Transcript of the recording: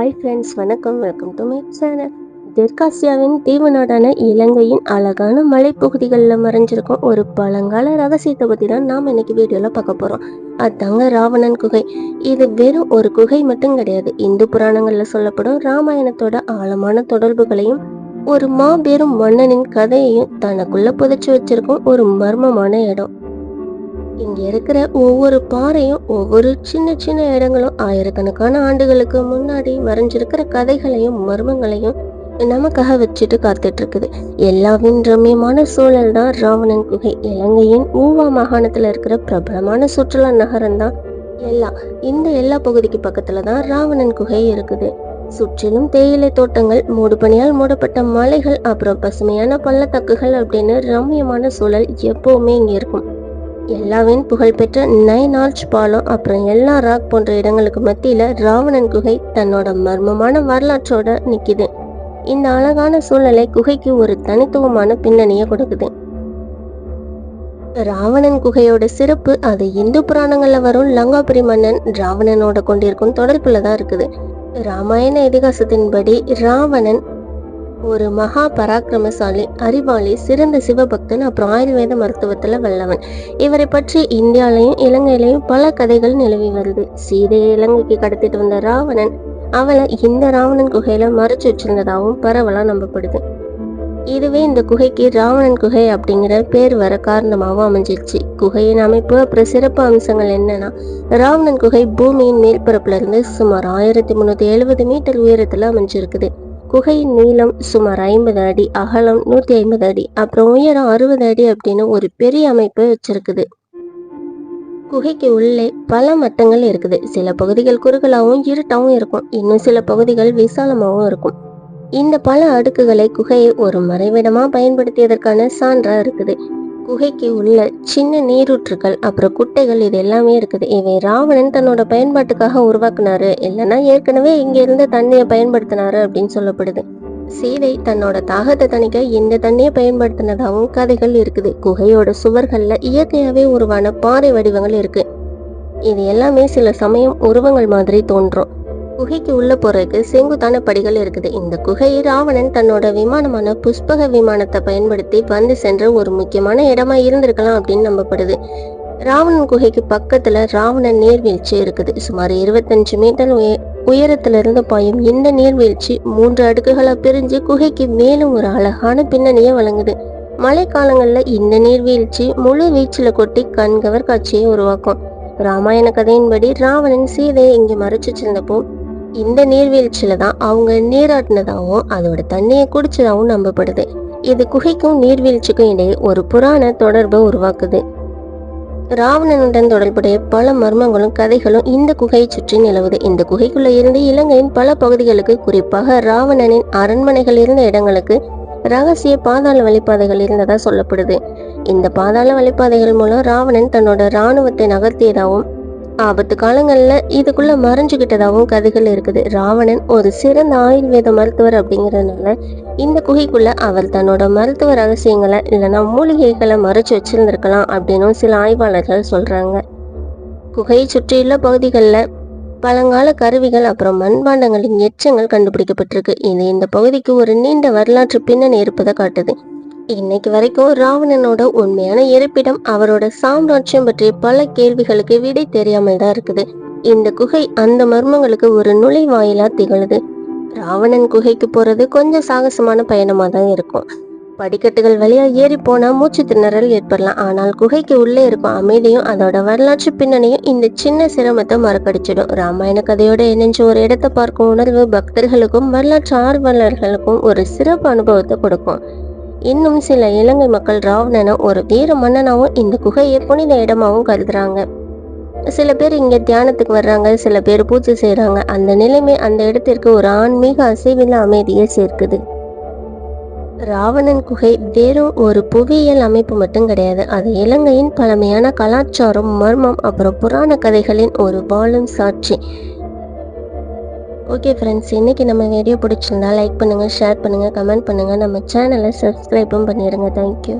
Hi friends வணக்கம். Welcome to my channel தெற்காசியாவின் தீவு நாடான இலங்கையின் அழகான மலைப்பகுதிகளில் மறைஞ்சிருக்கும் ஒரு பழங்கால ரகசியத்தை பற்றி தான் நாம் இன்னைக்கு வீடியோவில் பார்க்க போகிறோம் அதாங்க ராவணன் குகை. இது வெறும் ஒரு குகை மட்டும் கிடையாது. இந்து புராணங்களில் சொல்லப்படும் ராமாயணத்தோட ஆழமான தொடர்புகளையும் ஒரு மாபெரும் மன்னனின் கதையையும் தனக்குள்ளே புதைச்சி வச்சிருக்கும் ஒரு மர்மமான இடம். இங்க இருக்கிற ஒவ்வொரு பாறையும் ஒவ்வொரு சின்ன சின்ன இடங்களும் ஆயிரக்கணக்கான ஆண்டுகளுக்கு முன்னாடி மறைஞ்சிருக்கிற கதைகளையும் மர்மங்களையும் நமக்காக வச்சுட்டு காத்துட்டு இருக்குது எல்லாவின் ரம்யமான சூழல் தான் ராவணன் குகை. இலங்கையின் ஊவா மாகாணத்துல இருக்கிற பிரபலமான சுற்றுலா நகரம் தான் எல்லா. இந்த எல்லா பகுதிக்கு பக்கத்துல தான் ராவணன் குகை இருக்குது. சுற்றிலும் தேயிலை தோட்டங்கள் மூடுபனியால் மூடப்பட்ட மலைகள் அப்புறம் பசுமையான பள்ளத்தாக்குகள் அப்படின்னு ரம்யமான சூழல் எப்பவுமே இங்க இருக்கும். எல்லாவின் புகழ்பெற்ற நைன் பாலம் அப்புறம் எல்லா ராக் போன்ற இடங்களுக்கு மத்தியில ராவணன் குகை தன்னோட மர்மமான வரலாற்றோட நிக்குது. இந்த அழகான சூழ்நிலை குகைக்கு ஒரு தனித்துவமான பின்னணியை கொடுக்குது. ராவணன் குகையோட சிறப்பு அது இந்து புராணங்கள்ல வரும் லங்காபுரி மன்னன் ராவணனோட கொண்டிருக்கும் தொடர்புல தான் இருக்குது. ராமாயண இதிகாசத்தின்படி ராவணன் ஒரு மகா பராக்கிரமசாலி அறிவாளி சிறந்த சிவபக்தன் அப்புறம் ஆயுர்வேத மருத்துவத்துல வல்லவன். இவரை பற்றி இந்தியாலையும் இலங்கையிலையும் பல கதைகள் நிலவி வருது. சீதையை இலங்கைக்கு கடத்திட்டு வந்த ராவணன் அவளை இந்த ராவணன் குகையில மறைச்சு வச்சிருந்ததாகவும் பரவலா நம்பப்படுது. இதுவே இந்த குகைக்கு ராவணன் குகை அப்படிங்கிற பேர் வர காரணமாகவும் அமைஞ்சிருச்சு. குகையின் அமைப்பு அப்புறம் சிறப்பு அம்சங்கள் என்னன்னா ராவணன் குகை பூமியின் மேற்பரப்புல இருந்து சுமார் ஆயிரத்தி முன்னூத்தி எழுபது மீட்டர் உயரத்துல அமைஞ்சிருக்குது. குகையின் நீளம் சுமார் ஐம்பது அடி அகலம் நூத்தி ஐம்பது அடி அப்புறம் உயரம் அறுபது அடி அப்படின்னு ஒரு பெரிய அமைப்பை வச்சிருக்குது. குகைக்கு உள்ளே பல மட்டங்கள் இருக்குது. சில பகுதிகள் குறுகலாகவும் இருட்டாகவும் இருக்கும். இன்னும் சில பகுதிகள் விசாலமாகவும் இருக்கும். இந்த பல அடுக்குகளை குகையை ஒரு மறைவிடமா பயன்படுத்தியதற்கான சான்றா இருக்குது. குகைக்கு உள்ள சின்ன நீரூற்றுகள் அப்புறம் குட்டைகள் இது எல்லாமே இருக்குது. இவை ராவணன் தன்னோட பயன்பாட்டுக்காக உருவாக்குனாரு. இல்லைன்னா ஏற்கனவே இங்க இருந்த தண்ணியை பயன்படுத்தினாரு அப்படின்னு சொல்லப்படுது. சீதை தன்னோட தாகத்தை தணிக்க இந்த தண்ணியை பயன்படுத்தினதாகவும் கதைகள் இருக்குது. குகையோட சுவர்களில் இயற்கையாகவே உருவான பாறை வடிவங்கள் இருக்கு. இது எல்லாமே சில சமயம் உருவங்கள் மாதிரி தோன்றும். குகைக்கு உள்ள போறதுக்கு செங்குத்தான படிகள் இருக்குது. இந்த குகை ராவணன் தன்னோட விமானமான புஷ்பக விமானத்தை பயன்படுத்தி வந்து சென்ற ஒரு முக்கியமான இடமா இருந்திருக்கலாம் அப்படின்னு நம்பப்படுது. ராவணன் குகைக்கு பக்கத்துல ராவணன் நீர்வீழ்ச்சி இருக்குது. சுமார் இருபத்தஞ்சு மீட்டர் உய உயரத்துல இருந்து பாயும் இந்த நீர்வீழ்ச்சி மூன்று அடுக்குகளாக பிரிஞ்சு குகைக்கு மேலும் ஒரு அழகான பின்னணியை வழங்குது. மழை இந்த நீர்வீழ்ச்சி முழு வீச்சில் கொட்டி கண்கவர் காட்சியை உருவாக்கும். ராமாயண கதையின்படி ராவணன் சீதையை இங்கே மறைச்சு வச்சிருந்தப்போ இந்த நீர்வீழ்ச்சியில தான் அவங்க நீராட்டினதாகவும் அதோட தண்ணியை குடிச்சதாகவும் நம்பப்படுது. இது குகைக்கும் நீர்வீழ்ச்சிக்கும் இடையே ஒரு புராண தொடர்பை உருவாக்குது. ராவணனுடன் தொடர்புடைய பல மர்மங்களும் கதைகளும் இந்த குகையை சுற்றி நிலவுது. இந்த குகைக்குள்ள இருந்து இலங்கையின் பல பகுதிகளுக்கு குறிப்பாக ராவணனின் அரண்மனைகள் இருந்த இடங்களுக்கு ரகசிய பாதாள வழிபாதைகள் இருந்ததா சொல்லப்படுது. இந்த பாதாள வழிபாதைகள் மூலம் ராவணன் தன்னோட இராணுவத்தை நகர்த்தியதாகவும் ஆபத்து காலங்களில் இதுக்குள்ள மறைஞ்சுக்கிட்டதாகவும் கதைகள் இருக்குது. ராவணன் ஒரு சிறந்த ஆயுர்வேத மருத்துவர் அப்படிங்கிறதுனால இந்த குகைக்குள்ள அவர் தன்னோட மருத்துவ ரகசியங்களை இல்லைன்னா மூலிகைகளை மறைச்சு வச்சிருந்திருக்கலாம் அப்படின்னும் சில ஆய்வாளர்கள் சொல்றாங்க. குகையை சுற்றியுள்ள பகுதிகளில் பழங்கால கருவிகள் அப்புறம் மண்பாண்டங்களின் எச்சங்கள் கண்டுபிடிக்கப்பட்டிருக்கு. இது இந்த பகுதிக்கு ஒரு நீண்ட வரலாற்று பின்னணி இருப்பதை காட்டுது. இன்னைக்கு வரைக்கும் ராவணனோட உண்மையான இருப்பிடம் அவரோட சாம்ராஜ்யம் பற்றிய பல கேள்விகளுக்கு விடை தெரியாமல் தான் இருக்குது. இந்த குகை அந்த மர்மங்களுக்கு ஒரு நுழைவாயிலா திகழுது. ராவணன் குகைக்கு போறது கொஞ்சம் சாகசமான பயணமா தான் இருக்கும். படிக்கட்டுகள் வழியா ஏறி போனா மூச்சு திணறல் ஏற்படலாம். ஆனால் குகைக்கு உள்ளே இருக்கும் அமைதியும் அதோட வரலாற்று பின்னணியும் இந்த சின்ன சிரமத்தை மறக்கடிச்சிடும். ராமாயண கதையோட இணைஞ்ச ஒரு இடத்தை பார்க்கும் உணர்வு பக்தர்களுக்கும் வரலாற்று ஆர்வலர்களுக்கும் ஒரு சிறப்பு அனுபவத்தை கொடுக்கும். இன்னும் சில இலங்கை மக்கள் ராவணனை ஒரு வீர மன்னனாகவும் இந்த குகையை புனித இடமாகவும் கருதுறாங்க. சில பேர் இங்க தியானத்துக்கு வர்றாங்க சில பேர் பூஜை செய்கிறாங்க அந்த நிலைமை அந்த இடத்திற்கு ஒரு ஆன்மீக அசைவில அமைதியை சேர்க்குது. ராவணன் குகை வெறும் ஒரு புவியியல் அமைப்பு மட்டும் கிடையாது. அது இலங்கையின் பழமையான கலாச்சாரம் மர்மம் அப்புறம் புராண கதைகளின் ஒரு வாழும் சாட்சி. ஓகே ஃப்ரெண்ட்ஸ் இன்றைக்கி நம்ம வீடியோ பிடிச்சிருந்தா லைக் பண்ணுங்கள் ஷேர் பண்ணுங்கள் கமெண்ட் பண்ணுங்கள் நம்ம சேனலை சப்ஸ்கிரைபும் பண்ணிடுங்க. தேங்க்யூ